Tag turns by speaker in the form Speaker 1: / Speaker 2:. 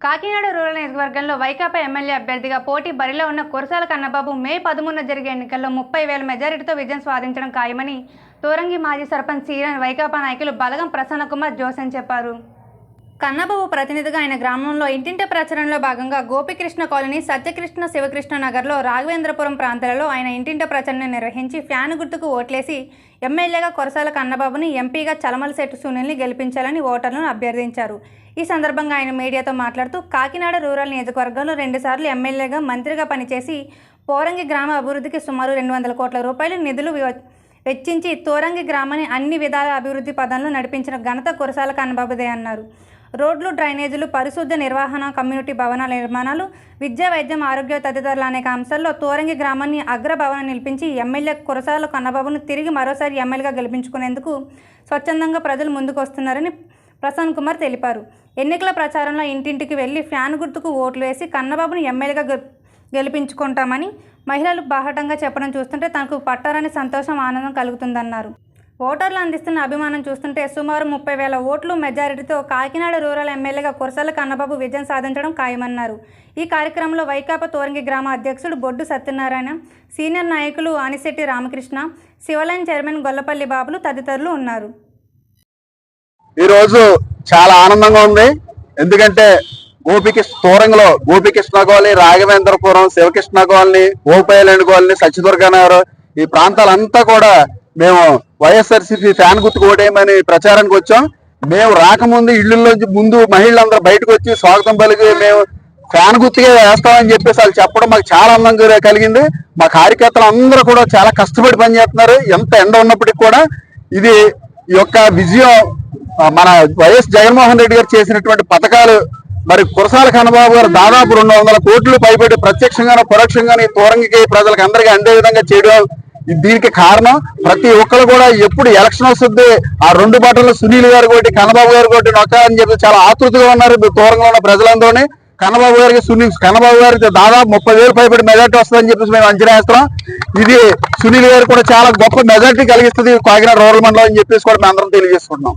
Speaker 1: Kakinada rural నియోజకవర్గంలో Vaikapa MLA అభ్యర్థిగా పోటీ బరిలో ఉన్న కురసాల కన్నబాబు మే పదమూడున జరిగే ఎన్నికల్లో ముప్పై వేల మెజారిటీతో విజయం సాధించడం ఖాయమని తోరంగి మాజీ సర్పంచ్ సీరన్ వైకాపా నాయకులు బలగం ప్రసన్నకుమార్ జోసన్ చెప్పారు. కన్నబాబు ప్రతినిధిగా ఆయన గ్రామంలో ఇంటింటి ప్రచారంలో భాగంగా గోపికృష్ణ కాలనీ సత్యకృష్ణ శివకృష్ణ నగర్లో రాఘవేంద్రపురం ప్రాంతాలలో ఆయన ఇంటింటి ప్రచారం నిర్వహించి ఫ్యాన్ గుర్తుకు ఓట్లేసి ఎమ్మెల్యేగా కొరసాల కన్నబాబుని ఎంపీగా చలమలశెట్టు సునీల్ని గెలిపించాలని ఓటర్లను అభ్యర్థించారు. ఈ సందర్భంగా ఆయన మీడియాతో మాట్లాడుతూ కాకినాడ రూరల్ నియోజకవర్గంలో రెండుసార్లు ఎమ్మెల్యేగా మంత్రిగా పనిచేసి పోరంగి గ్రామ అభివృద్ధికి సుమారు రెండు వందల కోట్ల రూపాయలు నిధులు వెచ్చించి తోరంగి గ్రామాన్ని అన్ని విధాల అభివృద్ధి పదంలో నడిపించిన ఘనత కురసాల కన్నబాబుదే అన్నారు. రోడ్లు డ్రైనేజీలు పరిశుద్ధ నిర్వహణ కమ్యూనిటీ భవనాల నిర్మాణాలు విద్య వైద్యం ఆరోగ్య తదితరుల అనేక అంశాల్లో తోరంగి గ్రామాన్ని అగ్రభవనం నిలిపించి ఎమ్మెల్యే కురసాల కన్నబాబును తిరిగి మరోసారి ఎమ్మెల్యేగా గెలిపించుకునేందుకు స్వచ్ఛందంగా ప్రజలు ముందుకు వస్తున్నారని ప్రశాంత్ కుమార్ తెలిపారు. ఎన్నికల ప్రచారంలో ఇంటింటికి వెళ్ళి ఫ్యాన్ గుర్తుకు ఓట్లు వేసి కన్నబాబును ఎమ్మెల్యేగా గెలిపించుకుంటామని మహిళలు బాహటంగా చెప్పడం చూస్తుంటే తనకు పట్టారని సంతోషం ఆనందం కలుగుతుందన్నారు. ఓటర్లు అందిస్తున్న అభిమానం చూస్తుంటే సుమారు ముప్పై వేల ఓట్లు మెజారిటీతో కాకినాడ రూరల్ ఎమ్మెల్యేగా కురసాల కన్నబాబు విజయం సాధించడం ఖాయమన్నారు. ఈ కార్యక్రమంలో వైకాపా తోరంగి గ్రామ అధ్యక్షుడు బొడ్డు సత్యనారాయణ సీనియర్ నాయకులు అనిశెట్టి రామకృష్ణ శివలైన్ చైర్మన్ గొల్లపల్లి బాబులు తదితరులు ఉన్నారు.
Speaker 2: ఈరోజు చాలా ఆనందంగా ఉంది. ఎందుకంటే Gopikrishna తోరంగలో Gopikrishna colony Raghavendrapuram Sivakrishna colony Gopayaleni colony Satyadurga ఈ ప్రాంతాలంతా కూడా మేము వైఎస్ఆర్సీపీ ఫ్యాన్ గుర్తు ఓటేయమని ప్రచారానికి వచ్చాం. మేము రాకముందు ఇళ్ళలోంచి ముందు మహిళలందరూ బయటకు వచ్చి స్వాగతం పలికి మేము ఫ్యాన్ గుర్తుగా వేస్తామని చెప్పేసి వాళ్ళు చెప్పడం మాకు చాలా ఆనందంగా కలిగింది. మా కార్యకర్తలు అందరూ కూడా చాలా కష్టపడి పనిచేస్తున్నారు. ఎంత ఎండ ఉన్నప్పటికీ కూడా ఇది ఈ యొక్క విజయం మన వైఎస్ జగన్మోహన్ రెడ్డి గారు చేసినటువంటి పథకాలు మరి కురసాల కన్నబాబు గారు దాదాపు రెండు వందల కోట్లు పైబడి ప్రత్యక్షంగానూ పరోక్షంగానూ ఈ తోరంగికి ప్రజలకు అందరికీ అందే విధంగా చేయడం దీనికి కారణం ప్రతి ఒక్కరు కూడా ఎప్పుడు ఎలక్షన్ వస్తుంది ఆ రెండు బట్టలు సునీల్ గారు కొట్టి కన్నబాబు గారు కొట్టి నొక్క అని చెప్పి చాలా ఆతృతగా ఉన్నారు దూరంగా ఉన్న ప్రజలందరూ కన్నబాబు గారికి సునీల్ కన్నబాబు గారికి దాదాపు ముప్పై వేలు పైబడి మెజార్టీ వస్తుందని చెప్పేసి మేము అంచనా వేస్తాం ఇది సునీల్ గారు కూడా చాలా గొప్ప మెజార్టీ కలిగిస్తుంది కాకినాడ రూరల్ మండలం అని చెప్పేసి కూడా మేము అందరం తెలియజేసుకుంటున్నాం.